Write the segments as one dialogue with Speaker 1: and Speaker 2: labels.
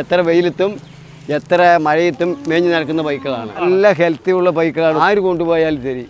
Speaker 1: എത്ര വെയിലത്തും എത്ര മഴയത്തും മേഞ്ഞു നടക്കുന്ന ബൈക്കുകളാണ്. നല്ല ഹെൽത്തി ഉള്ള ബൈക്കുകളാണ്. ആര് കൊണ്ടുപോയാലും ശരി.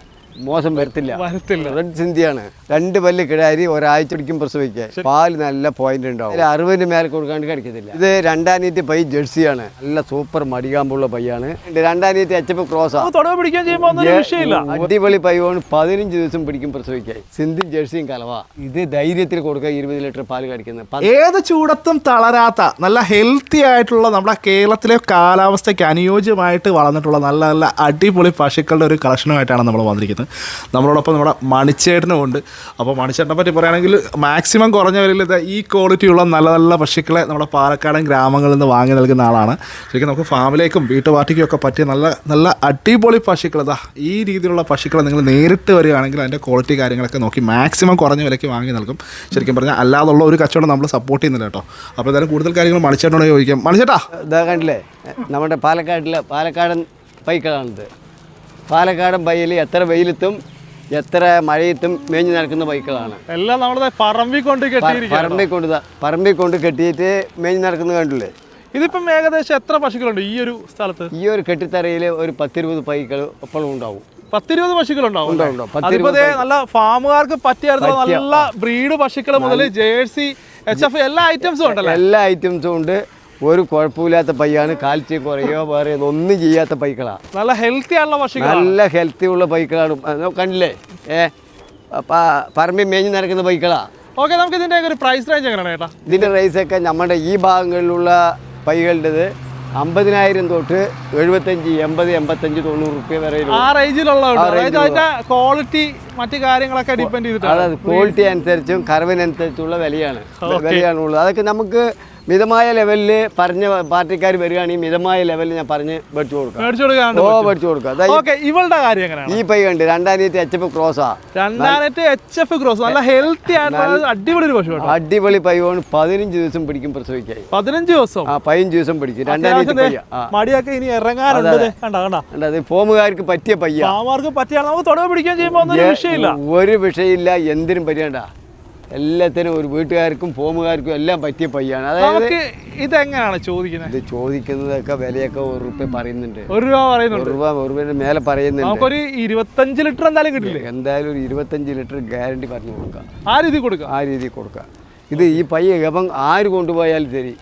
Speaker 1: മോശം വരത്തില്ല.
Speaker 2: വരത്തില്ല.
Speaker 1: റെഡ് സിന്ധിയാണ് രണ്ട് പല്ല് കിടാരി ഒരാഴ്ച പിടിക്കും പ്രസവിക്കാൻ. പാൽ നല്ല പോയിന്റ് ഉണ്ടാവും. അറുപതിന് മേലെ കൊടുക്കാണ്ട് കഴിക്കത്തില്ല ഇത് രണ്ടാനീറ്റ് പൈ ജേഴ്സിയാണ്. നല്ല സൂപ്പർ മടികാമ്പുള്ള പൈയാണ് ഇത് രണ്ടാനീറ്റ് എച്ച് ക്രോസ് ക്രോസാ
Speaker 2: നമുക്ക് തുടവ് പിടിക്കാൻ ചെയ്യുമ്പോൾ ഒന്നും ഒരു വിഷയമില്ല
Speaker 1: അടിപൊളി പൈവാണ് പതിനഞ്ച് ദിവസം പിടിക്കും പ്രസവിക്കാൻ. സിന്ധിയും ജേഴ്സിയും കലവ. ഇത് ധൈര്യത്തിൽ കൊടുക്കുക ഇരുപത് ലിറ്റർ പാൽ കടിക്കുന്നത്
Speaker 3: ഏത് ചൂടത്തും തളരാത്ത നല്ല ഹെൽത്തി ആയിട്ടുള്ള നമ്മുടെ കേരളത്തിലെ കാലാവസ്ഥയ്ക്ക് അനുയോജ്യമായിട്ട് വളർന്നിട്ടുള്ള നല്ല നല്ല അടിപൊളി പശുക്കളുടെ ഒരു കളക്ഷനുമായിട്ടാണ് നമ്മൾ വന്നിരിക്കുന്നത്. നമ്മളോടൊപ്പം നമ്മുടെ മണിച്ചേട്ടനും ഉണ്ട്. അപ്പോൾ മണിച്ചേട്ടനെ പറ്റി പറയുകയാണെങ്കിൽ മാക്സിമം കുറഞ്ഞ വിലയിൽ ഈ ക്വാളിറ്റിയുള്ള നല്ല നല്ല പശുക്കളെ നമ്മുടെ പാലക്കാടൻ ഗ്രാമങ്ങളിൽ നിന്ന് വാങ്ങി നൽകുന്ന ആളാണ്. ശരിക്കും നമുക്ക് ഫാമിലേക്കും വീട്ടുപാർട്ടിക്കും ഒക്കെ പറ്റിയ നല്ല നല്ല അടിപൊളി പശുക്കൾ ഇതാ ഈ രീതിയിലുള്ള പശുക്കളെ നിങ്ങൾ നേരിട്ട് വരികയാണെങ്കിൽ അതിന്റെ ക്വാളിറ്റി കാര്യങ്ങളൊക്കെ നോക്കി മാക്സിമം കുറഞ്ഞ വിലയ്ക്ക് വാങ്ങി നൽകും. ശരിക്കും പറഞ്ഞാൽ അല്ലാതുള്ള ഒരു കച്ചവടം നമ്മൾ സപ്പോർട്ട് ചെയ്യുന്നില്ല കേട്ടോ. അപ്പോൾ എന്തായാലും കൂടുതൽ കാര്യങ്ങൾ മണിച്ചേട്ടനോട് ചോദിക്കാം. മണിച്ചേട്ടാ.
Speaker 1: ഇതാ കണ്ടില്ലേ? നമ്മുടെ പാലക്കാട്ടിലെ പാലക്കാടൻ ബൈക്കുകളാണിത് പാലക്കാടൻ ബൈയിൽ എത്ര വെയിലത്തും എത്ര മഴയത്തും മേഞ്ഞു നടക്കുന്ന ബൈക്കുകളാണ്.
Speaker 2: എല്ലാം നമ്മുടെ പറമ്പിൽ കൊണ്ട് പറമ്പി
Speaker 1: പറമ്പിൽ കൊണ്ട് പറമ്പിൽ കൊണ്ട് കെട്ടിയിട്ട് മേഞ്ഞു നടക്കുന്നത് കണ്ടില്ലേ?
Speaker 2: ഇതിപ്പം ഏകദേശം എത്ര പശുക്കളുണ്ട് ഈ ഒരു സ്ഥലത്ത്?
Speaker 1: ഈ ഒരു കെട്ടിത്തറയിൽ ഒരു പത്തിരുപത് പൈക്കൾ എപ്പോഴും ഉണ്ടാവും.
Speaker 2: പത്തിരുപത് പശുക്കളുണ്ടാവും
Speaker 1: ഉണ്ടാവും,
Speaker 2: അല്ലേ?
Speaker 1: ഉണ്ടാവും. പത്തിരുപത്
Speaker 2: അതിപ്പോ നല്ല ഫാമുകാർക്ക് പറ്റിയായിരുന്നു. നല്ല ബ്രീഡ് പശുക്കൾ മുതൽ ജേഴ്സി എച്ച് എഫ് എല്ലാ ഐറ്റംസും ഉണ്ടല്ലോ?
Speaker 1: എല്ലാ ഐറ്റംസും ഉണ്ട്. ഒരു കുഴപ്പമില്ലാത്ത പയ്യാണ്. കാൽസ്യം കുറയോ വേറെ ഒന്നും ചെയ്യാത്ത പൈക്കളാണ്
Speaker 2: നല്ല ഹെൽത്തി ആണല്ലോ പശുക്കളാണ്
Speaker 1: നല്ല ഹെൽത്തി ഉള്ള പൈക്കളാണ്. കണ്ടില്ലേ? ഏ പറമ്പി പറമ്പിൽ മേഞ്ഞ് നടക്കുന്ന പൈക്കളാണ്
Speaker 2: ഓക്കെ നമുക്ക് ഇതിന്റെ ഒരു പ്രൈസ് റേഞ്ച് എങ്ങനെയാണ് ചേട്ടാ?
Speaker 1: ഇതിന്റെ റേസൊക്കെ നമ്മുടെ ഈ ഭാഗങ്ങളിലുള്ള പൈകളുടേത് അമ്പതിനായിരം തൊട്ട് എഴുപത്തഞ്ച് എൺപത് എൺപത്തഞ്ച് തൊണ്ണൂറ് റുപ്യ വരെ
Speaker 2: ആ റേഞ്ചിലുള്ള ക്വാളിറ്റി മറ്റു കാര്യങ്ങളൊക്കെ ഡിപ്പെൻഡ് ചെയ്തിട്ടാണ്.
Speaker 1: അതായത് ക്വാളിറ്റി അനുസരിച്ചും കറവിനനുസരിച്ചുള്ള വിലയാണ്. വിലയാണുള്ളത് അതൊക്കെ നമുക്ക് മിതമായ ലെവലിൽ പറഞ്ഞ പാർട്ടിക്കാർ വരികയാണെങ്കിൽ മിതമായ ലെവലിൽ ഞാൻ പറഞ്ഞ് മേടിച്ചു കൊടുക്കാം ഓ മേടിച്ചു കൊടുക്കാം.
Speaker 2: ഇവളുടെ കാര്യം എങ്ങനെയാണ്?
Speaker 1: ഈ പൈ ഉണ്ട് രണ്ടാം തീയതി എച്ച് എഫ് ക്രോസാ
Speaker 2: രണ്ടായിരത്തി എച്ച് എഫ് ക്രോസ് നല്ല ഹെൽത്തി ആയിട്ടുള്ള അടിപൊളി ഒരു പശു
Speaker 1: അടിപൊളി പൈവാണ് പതിനഞ്ച് ദിവസം പിടിക്കും പ്രസവിക്കായി
Speaker 2: പതിനഞ്ച് ദിവസം?
Speaker 1: ആ പതിനഞ്ച് ദിവസം പിടിക്കും. രണ്ടാം
Speaker 2: അത്യാവശ്യം
Speaker 1: തീയതി
Speaker 2: ദേ
Speaker 1: പയ്യ ആ.
Speaker 2: മടിയൊക്കെ ഇനി
Speaker 1: അത് ഫോമുകാർക്ക് പറ്റിയ പയ്യ
Speaker 2: ഫാമാർക്ക് പറ്റിയാണ് നമുക്ക് പിടിക്കാൻ ചെയ്യുമ്പോൾ ഒരു വിഷയമില്ല.
Speaker 1: ഒരു വിഷയമില്ല. എന്തിനും പറ്റിയണ്ട? എല്ലാത്തിനും ഒരു വീട്ടുകാർക്കും ഫോമുകാർക്കും എല്ലാം പറ്റിയ പയ്യാണ്. അതായത്
Speaker 2: ഇതെങ്ങനെയാണ് ചോദിക്കുന്നത്?
Speaker 1: ഇത് ചോദിക്കുന്നതൊക്കെ വിലയൊക്കെ ഒരു റുപ്യ പറയുന്നുണ്ട്.
Speaker 2: ഒരു രൂപ
Speaker 1: ഒരു
Speaker 2: പറയുന്നുണ്ട്
Speaker 1: രൂപ ഒരു രൂപയുടെ മേലെ പറയുന്നുണ്ട്.
Speaker 2: നമുക്കൊരു ഇരുപത്തഞ്ച് ലിറ്റർ എന്തായാലും കിട്ടില്ലേ?
Speaker 1: എന്തായാലും ഒരു ഇരുപത്തഞ്ച് ലിറ്റർ ഗ്യാരണ്ടി പറഞ്ഞു കൊടുക്കാം.
Speaker 2: ആ രീതി കൊടുക്കാം.
Speaker 1: ആ രീതി കൊടുക്കാം. ഇത് ഈ പയ്യ ഗപം ആര് കൊണ്ടുപോയാലും ശരി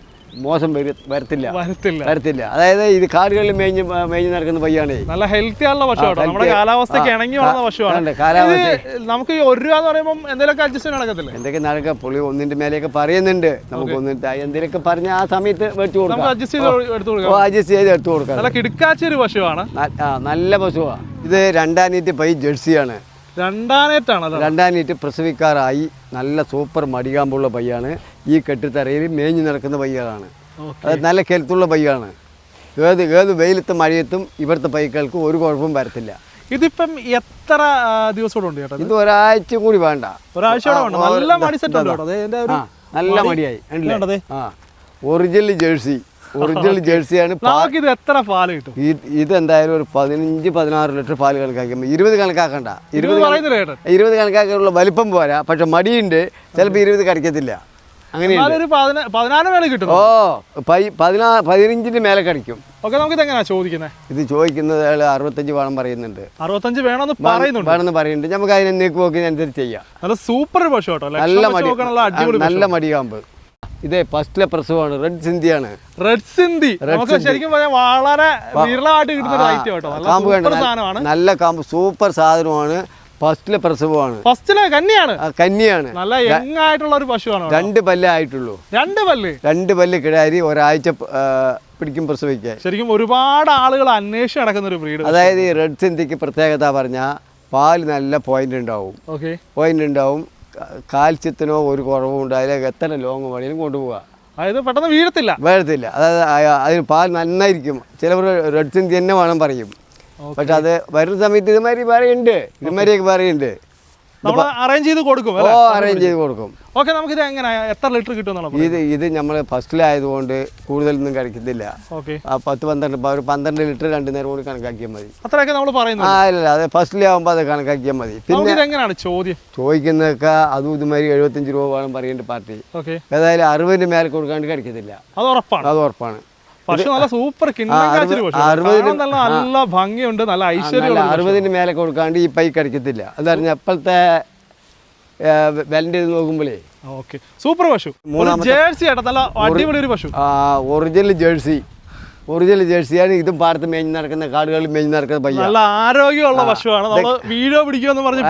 Speaker 1: മോശം വരു വരത്തില്ല.
Speaker 2: വരത്തില്ല.
Speaker 1: വരത്തില്ല. അതായത് ഇത് കാടുകളിൽ മേഞ്ഞ് മേഞ്ഞ് നടക്കുന്ന പയ്യാണേ
Speaker 2: നല്ല ഹെൽത്തി ആണല്ലോ പശു നമ്മുടെ. കാലാവസ്ഥയ്ക്ക് ഇണങ്ങി വളർന്ന പശുവാണ്.
Speaker 1: കാലാവസ്ഥ.
Speaker 2: നമുക്ക് ഒരു രൂപ എന്ന് പറയുമ്പോൾ എന്തെങ്കിലുമൊക്കെ അഡ്ജസ്റ്റ് നടക്കത്തില്ല?
Speaker 1: എന്തൊക്കെ നടക്കുക പുള്ളി ഒന്നിന്റെ മേലെയൊക്കെ പറയുന്നുണ്ട്. നമുക്ക് ഒന്നിട്ട് എന്തെങ്കിലുമൊക്കെ പറഞ്ഞ ആ സമയത്ത് വെച്ച് കൊടുക്കാം.
Speaker 2: അഡ്ജസ്റ്റ് ചെയ്ത് എടുത്തു കൊടുക്കാം.
Speaker 1: അഡ്ജസ്റ്റ് ചെയ്ത് എടുത്തു കൊടുക്കാം.
Speaker 2: നല്ല കിടുക്കാച്ചൊരു പശുവാണ്.
Speaker 1: നല്ല പശുവാണ് ഇത് രണ്ടാം നീറ്റ് പൈ ജേഴ്സിയാണ്.
Speaker 2: രണ്ടാനേറ്റാണ് രണ്ടാനേറ്റ്
Speaker 1: രണ്ടാം നീറ്റ് പ്രസവിക്കാറായി. നല്ല സൂപ്പർ മടികാമ്പുള്ള പയ്യാണ്. ഈ കെട്ടിത്തറയിൽ മേഞ്ഞു നടക്കുന്ന പയ്യകളാണ് അത് നല്ല കെൽത്തുള്ള പയ്യാണ്. ഏത് ഏത് വെയിലത്തും മഴയത്തും ഇവിടുത്തെ പൈക്കൾക്ക് ഒരു കുഴപ്പവും വരത്തില്ല.
Speaker 2: ഇതിപ്പം എത്ര ദിവസമുണ്ട് ചേട്ടാ
Speaker 1: ഇത്? ഒരാഴ്ച കൂടി വേണ്ട.
Speaker 2: ഒരാഴ്ച നല്ല സെറ്റ്
Speaker 1: നല്ല മടിയായി. Original Jersey. ഒറിജിനൽ ജേഴ്സിയാണ് പാ-
Speaker 2: ഇത് എത്ര പാൽ കിട്ടും?
Speaker 1: ഇത് എന്തായാലും ഒരു പതിനഞ്ച് പതിനാറ് ലിറ്റർ പാൽ കണക്കാക്കി ഇരുപത് കണക്കാക്കണ്ട.
Speaker 2: ഇരുപത്
Speaker 1: ഇരുപത് കണക്കാക്കാനുള്ള വലിപ്പം പോരാ. പക്ഷെ മടിയുണ്ട്. ചിലപ്പോൾ ഇരുപത് കടിക്കത്തില്ല.
Speaker 2: അങ്ങനെ
Speaker 1: ഓ പതിനാ പതിനഞ്ചിന്റെ മേലെ കടിക്കും.
Speaker 2: ഓക്കെ നമുക്ക് ഇത് എങ്ങനെയാ ചോദിക്കുന്നത്
Speaker 1: ഇത് ചോദിക്കുന്നത് അയാൾ അറുപത്തഞ്ച് വേണം പറയുന്നുണ്ട്.
Speaker 2: അറുപത്തഞ്ച് വേണമെന്ന് പറയുന്നുണ്ട്.
Speaker 1: വേണമെന്ന് പറയുന്നുണ്ട്. നമുക്ക് അതിനെ നീക്കുപോക്കിനനുസരിച്ച് ചെയ്യാം.
Speaker 2: നല്ല സൂപ്പർ പശു കേട്ടോ
Speaker 1: നല്ല
Speaker 2: മടിയാകുമ്പോൾ
Speaker 1: മടി. നല്ല മടികാമ്പ് ഇതേ ഫസ്റ്റിലെ പ്രസവമാണ്. റെഡ് സിന്ധിയാണ്
Speaker 2: റെഡ് സിന്ധി ശരിക്കും വളരെ വിരളമായിട്ട് കിട്ടുന്ന ഐറ്റം കേട്ടോ
Speaker 1: കാമ്പ്
Speaker 2: സൂപ്പർ സാധനമാണ്.
Speaker 1: നല്ല കാമ്പ് സൂപ്പർ സാധനമാണ്. ഫസ്റ്റിലെ പ്രസവമാണ്.
Speaker 2: ഫസ്റ്റിലെ കന്നിയാണ്.
Speaker 1: കന്നിയാണ്.
Speaker 2: നല്ല യങ് ആയിട്ടുള്ള ഒരു പശുവാണ്.
Speaker 1: രണ്ട് പല്ല് ആയിട്ടുള്ളൂ.
Speaker 2: രണ്ട് പല്ല്.
Speaker 1: രണ്ട് പല്ല് കിടാരി ഒരാഴ്ച പിടിക്കും പ്രസവിക്കാൻ.
Speaker 2: ശരിക്കും ഒരുപാട് ആളുകൾ അന്വേഷിച്ച് നടക്കുന്ന ഒരു ബ്രീഡ്
Speaker 1: അതായത് ഈ റെഡ് സിന്ധിക്ക് പ്രത്യേകത പറഞ്ഞാൽ പാൽ നല്ല പോയിന്റ് ഉണ്ടാവും.
Speaker 2: ഓക്കെ
Speaker 1: പോയിന്റ് ഉണ്ടാവും. കാൽസ്യത്തിനോ ഒരു കുറവും ഉണ്ടായാലും എത്ര ലോങ് വേണേലും കൊണ്ടുപോകാം
Speaker 2: അതായത് പെട്ടെന്ന് വീഴത്തില്ല.
Speaker 1: വീഴത്തില്ല. അതായത് അതിന് പാൽ നന്നായിരിക്കും. ചിലവർ റെഡ് സിന്തി തന്നെ വേണം പറയും. പക്ഷെ അത് വരുന്ന സമയത്ത് ഇതുമാതിരി പറയുന്നുണ്ട് ഇതുമാതിരിയൊക്കെ പറയുന്നുണ്ട്
Speaker 2: നമ്മൾ അറേഞ്ച് ചെയ്ത് കൊടുക്കും
Speaker 1: ഓ അറേഞ്ച് ചെയ്ത് കൊടുക്കും.
Speaker 2: ഓക്കെ നമുക്ക് ഇത് എങ്ങനെ എത്ര ലിറ്റർ കിട്ടും
Speaker 1: ഇത് ഇത് നമ്മൾ ഫസ്റ്റിലായതുകൊണ്ട് കൂടുതലൊന്നും കഴിക്കുന്നില്ല
Speaker 2: ഓക്കെ.
Speaker 1: പത്ത് പന്ത്രണ്ട് ഒരു പന്ത്രണ്ട് ലിറ്റർ രണ്ട് നേരം കൂടി കണക്കാക്കിയാൽ മതി.
Speaker 2: അത്രയൊക്കെ നമ്മൾ പറയുന്നത്
Speaker 1: ആ ഇല്ല അതെ ഫസ്റ്റിലാവുമ്പോൾ അത് കണക്കാക്കിയാൽ മതി. പിന്നെ
Speaker 2: എങ്ങനെയാണ് ചോദ്യം?
Speaker 1: ചോദിക്കുന്നതൊക്കെ അതും ഇതുമാതിരി എഴുപത്തഞ്ച് രൂപ വേണം പറയേണ്ട പാർട്ടി. ഏതായാലും അറുപതിന് മേലെ കൊടുക്കാണ്ട് കഴിക്കത്തില്ല.
Speaker 2: അത് ഉറപ്പാണ്.
Speaker 1: അത് ഉറപ്പാണ്.
Speaker 2: പശു നല്ല സൂപ്പർ നല്ല ഭംഗിയുണ്ട് നല്ല ഐശ്വര്യം.
Speaker 1: അറുപതിന് മേലെ കൊടുക്കാണ്ട് ഈ പൈ കടിക്കത്തില്ല അതറിഞ്ഞ അപ്പോഴത്തെ വിലന്റെ ഇത് നോക്കുമ്പോഴേ
Speaker 2: ഓക്കെ. സൂപ്പർ പശു. ജേഴ്സി നല്ല അടിപൊളി ഒരു പശു.
Speaker 1: Original jersey. ഒറിജിനൽ ജേഴ്സിയാണ് ഇതും പാടത്ത് മേഞ്ഞ് നടക്കുന്ന കാടുകളിൽ മേഞ്ഞ് നടക്കുന്ന പയ്യ.
Speaker 2: നല്ല ആരോഗ്യമുള്ള പശുവാണ്. നമ്മൾ വീഡിയോ പിടിക്കുമെന്ന് പറഞ്ഞ്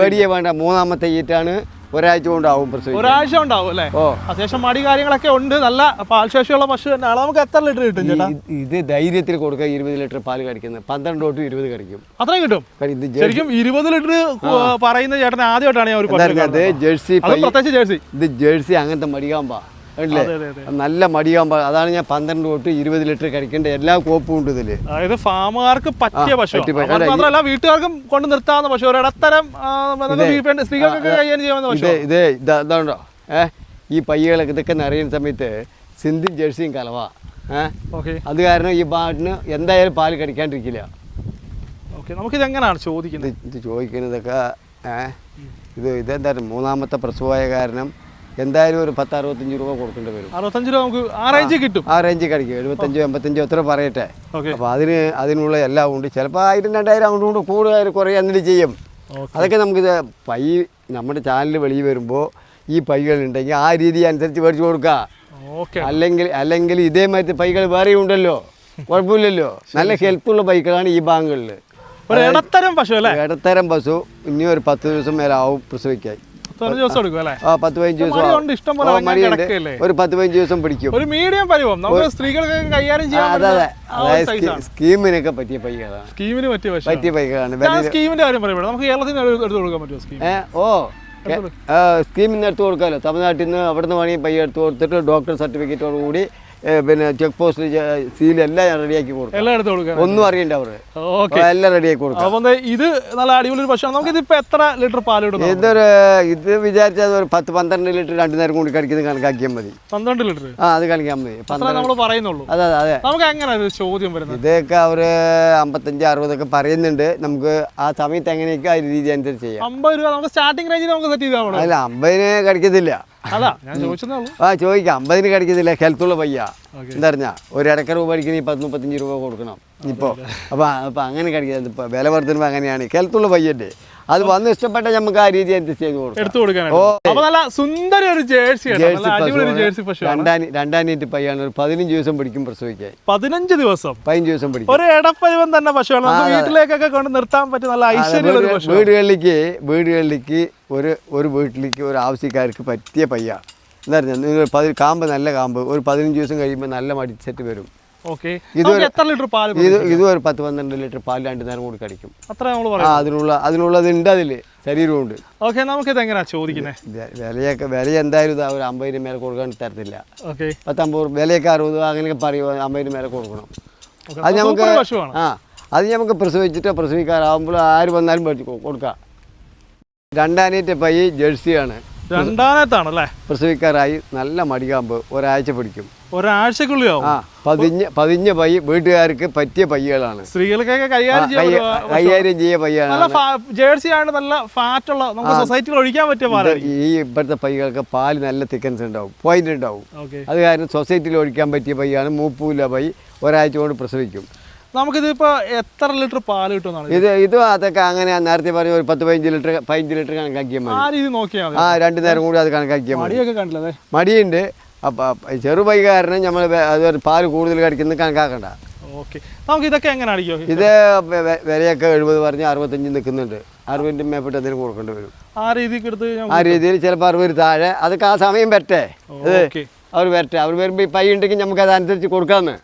Speaker 1: പേടിയെ വേണ്ട. മൂന്നാമത്തെ ഈറ്റാണ്. ഒരാഴ്ച കൊണ്ടാവും
Speaker 2: ഒരാഴ്ച ഉണ്ടാവും അല്ലേ?
Speaker 1: ഓ.
Speaker 2: അത്യാവശ്യം മടി കാര്യങ്ങളൊക്കെ ഉണ്ട്. നല്ല പാൽശേഷിയുള്ള പശു തന്നെയാണ് നമുക്ക് എത്ര ലിറ്റർ കിട്ടും ചേട്ടാ?
Speaker 1: ഇത് ധൈര്യത്തിൽ കൊടുക്കുക ഇരുപത് ലിറ്റർ പാൽ കടിക്കുന്നത് പന്ത്രണ്ട് തൊട്ട് ഇരുപത് കടിക്കും.
Speaker 2: അത്രയും കിട്ടും? ശരിക്കും ഇരുപത് ലിറ്റർ പറയുന്ന ചേട്ടനെ ആദ്യമായിട്ടാണ് ഞാൻ ഒരു പ്രത്യേകിച്ച് ജേഴ്സി.
Speaker 1: ഇത് ജേഴ്സി അങ്ങനത്തെ മടികാമ്പാ അല്ലേ? നല്ല മടിയാകുമ്പോ അതാണ് ഞാൻ പന്ത്രണ്ട് തൊട്ട് ഇരുപത് ലിറ്റർ കഴിക്കേണ്ട എല്ലാ കോപ്പും ഉണ്ട് ഇതിൽ.
Speaker 2: അതായത് ഫാമുകാർക്ക് പറ്റിയ പശു മാത്രമല്ല വീട്ടുകാർക്കും കൊണ്ട് നിർത്താവുന്ന പശു. ഒരു ഇടത്തരം സ്ത്രീകൾക്കൊക്കെ കൈകാര്യം ചെയ്യാവുന്ന പശു
Speaker 1: ഇത് ഇതാണ്ടോ? ഈ പയ്യകളൊക്കെ ഇതൊക്കെ നിറയുന്ന സമയത്ത് സിന്ധി ജേഴ്സിയും കലവാ.
Speaker 2: ഏഹ്
Speaker 1: അത് കാരണം ഈ പാട്ടിന് എന്തായാലും പാൽ കടിക്കാണ്ടിരിക്കില്ല.
Speaker 2: ഓക്കെ നമുക്കിത് എങ്ങനെയാണ് ചോദിക്കുന്നത്?
Speaker 1: ഇത് ചോദിക്കുന്നതൊക്കെ ഏഹ് ഇത് ഇതെന്തായാലും മൂന്നാമത്തെ പ്രസവമായ കാരണം എന്തായാലും ഒരു പത്ത് അറുപത്തഞ്ച് രൂപ കൊടുക്കേണ്ടി വരും.
Speaker 2: അറുപത്തഞ്ച് രൂപ നമുക്ക് ആ റേഞ്ച് കിട്ടും.
Speaker 1: ആ റേഞ്ച് കഴിക്കും. എഴുപത്തഞ്ചോ എൺപത്തഞ്ചോ എത്ര പറയട്ടെ.
Speaker 2: അപ്പൊ
Speaker 1: അപ്പോൾ അതിന് അതിനുള്ള എല്ലാം ഉണ്ട്. ചിലപ്പോൾ ആയിരം രണ്ടായിരം അങ്ങോട്ടും കൊണ്ട് കൂടുതൽ കുറേ എന്നിട്ട് ചെയ്യും. അതൊക്കെ നമുക്ക് പൈ നമ്മുടെ ചാനൽ വെളിയിൽ വരുമ്പോൾ ഈ പൈകൾ ഉണ്ടെങ്കിൽ ആ രീതി അനുസരിച്ച് മേടിച്ചു കൊടുക്കുക അല്ലെങ്കിൽ അല്ലെങ്കിൽ ഇതേമാതിരി പൈകൾ വേറെ ഉണ്ടല്ലോ. കുഴപ്പമില്ലല്ലോ. നല്ല ഹെൽപ്പുള്ള ബൈക്കുകളാണ് ഈ ബാങ്കുകളിൽ
Speaker 2: ഒരു ഇടത്തരം പശു അല്ലേ?
Speaker 1: ഇടത്തരം പശു ഇനി ഒരു പത്ത് ദിവസം മേലാവും പ്രസവിക്കായി പ്രസവിക്കാൻ.
Speaker 2: ദിവസം എടുക്കും അല്ലേ?
Speaker 1: ആ പത്ത് പതിനഞ്ച് ദിവസം.
Speaker 2: മടിയുണ്ട്, ഇഷ്ടം പോലെ
Speaker 1: മടിയുണ്ട്. ഒരു പത്ത് പതിനഞ്ച് ദിവസം പിടിക്കും.
Speaker 2: ഒരു മീഡിയം പരിവം. നമ്മൾ സ്ത്രീകൾക്ക് കൈകാര്യം ചെയ്യാൻ
Speaker 1: അതെ അതെ.
Speaker 2: ആ ഒരു
Speaker 1: അതായത് സ്കീമിനൊക്കെ പറ്റിയ പൈകളാണ്.
Speaker 2: സ്കീമിന് പറ്റിയ
Speaker 1: പൈകളാണ്.
Speaker 2: സ്കീമിന്റെ കാര്യം പറയുമ്പോൾ നമുക്ക് കേരളത്തിന് എടുത്ത് കൊടുക്കാൻ പറ്റുമോ സ്കീം?
Speaker 1: ഓ സ്കീമിൽ നിന്ന് എടുത്ത് കൊടുക്കാമല്ലോ തമിഴ്നാട്ടിൽ നിന്ന് അവിടുന്ന് വേണമെങ്കിൽ പയ്യ എടുത്ത് കൊടുത്തിട്ട് ഡോക്ടർ സർട്ടിഫിക്കറ്റോട് കൂടി ഏ, പിന്നെ ചെക്ക് പോസ്റ്റ് സീൽ എല്ലാം റെഡിയാക്കി കൊടുക്കും.
Speaker 2: എല്ലാം എടുത്ത് കൊടുക്കാം.
Speaker 1: ഒന്നും അറിയണ്ട അവർ.
Speaker 2: ഓക്കെ.
Speaker 1: എല്ലാം റെഡിയാക്കി കൊടുക്കും.
Speaker 2: അപ്പം ഇത് നല്ല അടിപൊളി ഒരു പശുവാണ് നമുക്ക് ഇതിപ്പോ എത്ര ലിറ്റർ പാൽ ഇടും
Speaker 1: ഇതൊരു ഇത് വിചാരിച്ചാൽ ഒരു പത്ത് പന്ത്രണ്ട് ലിറ്റർ രണ്ടു നേരം കൂടി കടിക്കുന്നത് കണക്കാക്കിയാൽ മതി.
Speaker 2: പന്ത്രണ്ട് ലിറ്റർ?
Speaker 1: ആ അത് കളിക്കാൻ മതി.
Speaker 2: നമ്മൾ പറയുന്നുള്ളൂ.
Speaker 1: അതെ അതെ
Speaker 2: നമുക്ക് എങ്ങനെ ചോദ്യം വരുന്നത്?
Speaker 1: ഇതൊക്കെ അവർ അമ്പത്തഞ്ച് അറുപതൊക്കെ പറയുന്നുണ്ട്. നമുക്ക് ആ സമയത്ത് എങ്ങനെയൊക്കെ ആ രീതി അനുസരിച്ച് ചെയ്യാം.
Speaker 2: അമ്പത് രൂപ നമുക്ക് സ്റ്റാർട്ടിംഗ് റേഞ്ചിൽ നമുക്ക് സെറ്റ് ചെയ്താൽ
Speaker 1: അല്ല അമ്പതിന് കടിക്കത്തില്ല.
Speaker 2: ഞാൻ ചോദിച്ചതേ ഉള്ളൂ.
Speaker 1: ആ ചോദിക്കാം. അമ്പതിന് കടിക്കത്തില്ല? ഹെൽത്തുള്ള പയ്യ. എന്തറിഞ്ഞ ഒരു ഇടക്ക രൂപ അടിക്കണ പത്ത് മുപ്പത്തഞ്ച് രൂപ കൊടുക്കണം. ഇപ്പോൾ അപ്പോൾ അപ്പോൾ അങ്ങനെ കടിക്കുന്നത് ഇപ്പോൾ വില വർദ്ധനവ് അങ്ങനെയാണ്. ഹെൽത്തുള്ള പയ്യന്റെ അത് വന്ന് ഇഷ്ടപ്പെട്ട നമുക്ക് ആ രീതി അനുസരിച്ച് ചെയ്ത് കൊടുക്കാം.
Speaker 2: നല്ല സുന്ദരി ഒരു ജേഴ്സി
Speaker 1: ജേഴ്സി രണ്ടാനി രണ്ടാനീറ്റ് പയ്യാണ്. ഒരു പതിനഞ്ച് ദിവസം പിടിക്കും പ്രസവിക്കാൻ.
Speaker 2: പതിനഞ്ച് ദിവസം?
Speaker 1: പതിനഞ്ച് ദിവസം പിടിക്കും.
Speaker 2: ഒരു ഇടപ്പരുവം തന്നെ പശുവാണ്. വീട്ടിലേക്കൊക്കെ കൊണ്ട് നിർത്താൻ പറ്റും നല്ല ഐശ്വര്യം
Speaker 1: വീടുകളിലേക്ക് വീടുകളിലേക്ക് ഒരു ഒരു വീട്ടിലേക്ക് ഒരു ആവശ്യക്കാർക്ക് പറ്റിയ പയ്യ. എന്താ പറഞ്ഞാൽ നിങ്ങൾ പതി കാമ്പ് നല്ല കാമ്പ്. ഒരു പതിനഞ്ച് ദിവസം കഴിയുമ്പോൾ നല്ല മടിച്ചിട്ട് വരും.
Speaker 2: ഓക്കെ.
Speaker 1: ഇതൊരു-
Speaker 2: എത്ര ലിറ്റർ പാൽ
Speaker 1: ഇത് ഇതും ഒരു പത്ത് പന്ത്രണ്ട് ലിറ്റർ പാൽ രണ്ട് നേരം കൂടി കടിക്കും.
Speaker 2: അത്ര നമ്മൾ പറയാം
Speaker 1: അതിനുള്ള അതിനുള്ളത് ഉണ്ട് അതിൽ ശരീരമുണ്ട്
Speaker 2: ഓക്കെ നമുക്ക് ഇത് എങ്ങനെയാ ചോദിക്കുന്നത്
Speaker 1: വിലയൊക്കെ വില എന്തായാലും ഇതാ ഒരു അമ്പതിന് മേലെ കൊടുക്കാൻ തരത്തില്ല.
Speaker 2: ഓക്കെ.
Speaker 1: പത്തമ്പത് വിലയൊക്കെ അറുപത് അങ്ങനെയൊക്കെ പറയുമോ അമ്പതിന് മേലെ കൊടുക്കണം. അത് നമുക്ക് ആ അത് നമുക്ക് പ്രസവിച്ചിട്ടോ പ്രസവിക്കാറാവുമ്പോൾ ആര് വന്നാലും കൊടുക്കാം. രണ്ടാനേറ്റ് പയ്യ ജേഴ്സിയാണ്.
Speaker 2: രണ്ടാമത്താണ് അല്ലേ
Speaker 1: പ്രസവിക്കാറായി നല്ല മടികാമ്പ് ഒരാഴ്ച പിടിക്കും.
Speaker 2: ഒരാഴ്ചക്കുള്ളിയോ
Speaker 1: ആ പതിഞ്ഞ പതിഞ്ഞ പൈ വീട്ടുകാർക്ക് പറ്റിയ പയ്യകളാണ്.
Speaker 2: സ്ത്രീകൾക്കൊക്കെ കൈകാര്യം
Speaker 1: കൈകാര്യം ചെയ്യ പയ്യാണ്
Speaker 2: നല്ല ജേഴ്സി ആണ് നല്ല ഫാറ്റ് ഉള്ള നമുക്ക് സൊസൈറ്റിയിൽ ഒഴിക്കാൻ പറ്റിയ
Speaker 1: ഈ ഇപ്പോഴത്തെ പയ്യകൾക്ക് പാൽ നല്ല തിക്കൻസ് ഉണ്ടാവും പോയിന്റ് ഉണ്ടാവും. അത് കാരണം സൊസൈറ്റിയിൽ ഒഴിക്കാൻ പറ്റിയ പയ്യാണ് മൂപ്പൂല പൈ ഒരാഴ്ച കൊണ്ട് പ്രസവിക്കും.
Speaker 2: നമുക്കിതിപ്പോ എത്ര ലിറ്റർ പാൽ കിട്ടുമെന്നാണ്
Speaker 1: ഇത് ഇത് അതൊക്കെ അങ്ങനെ നേരത്തെ പറഞ്ഞ ഒരു പത്ത് പതിനഞ്ച് ലിറ്റർ പതിനഞ്ച് ലിറ്റർ കണക്കാക്കിയാൽ മതി.
Speaker 2: ആ രീതി നോക്കിയാൽ
Speaker 1: ആ രണ്ട് നേരം കൂടി അത് കണക്കാക്കിയാൽ
Speaker 2: മടിയൊക്കെ കണ്ടില്ലേ?
Speaker 1: മടിയുണ്ട്. അപ്പം ചെറുപൈ കാരണം നമ്മൾ അത് പാൽ കൂടുതൽ കടിക്കുന്നത് കണക്കാക്കണ്ട.
Speaker 2: ഓക്കെ. നമുക്ക് ഇതൊക്കെ എങ്ങനെ അടിക്കോ?
Speaker 1: ഇത് വിലയൊക്കെ എഴുപത് പറഞ്ഞ് അറുപത്തഞ്ച് നിൽക്കുന്നുണ്ട്. അറുപതിന്റെ മേപ്പെട്ട് അതിന് കൊടുക്കേണ്ടി വരും.
Speaker 2: ആ രീതിക്ക് എടുത്ത്
Speaker 1: ആ രീതിയിൽ ചിലപ്പോൾ അറുപത് താഴെ. അതൊക്കെ ആ സമയം ഇത് അവർ വരട്ടെ. അവർ വരുമ്പോൾ ഈ പൈ ഉണ്ടെങ്കിൽ നമുക്ക് അതനുസരിച്ച് കൊടുക്കാമെന്ന്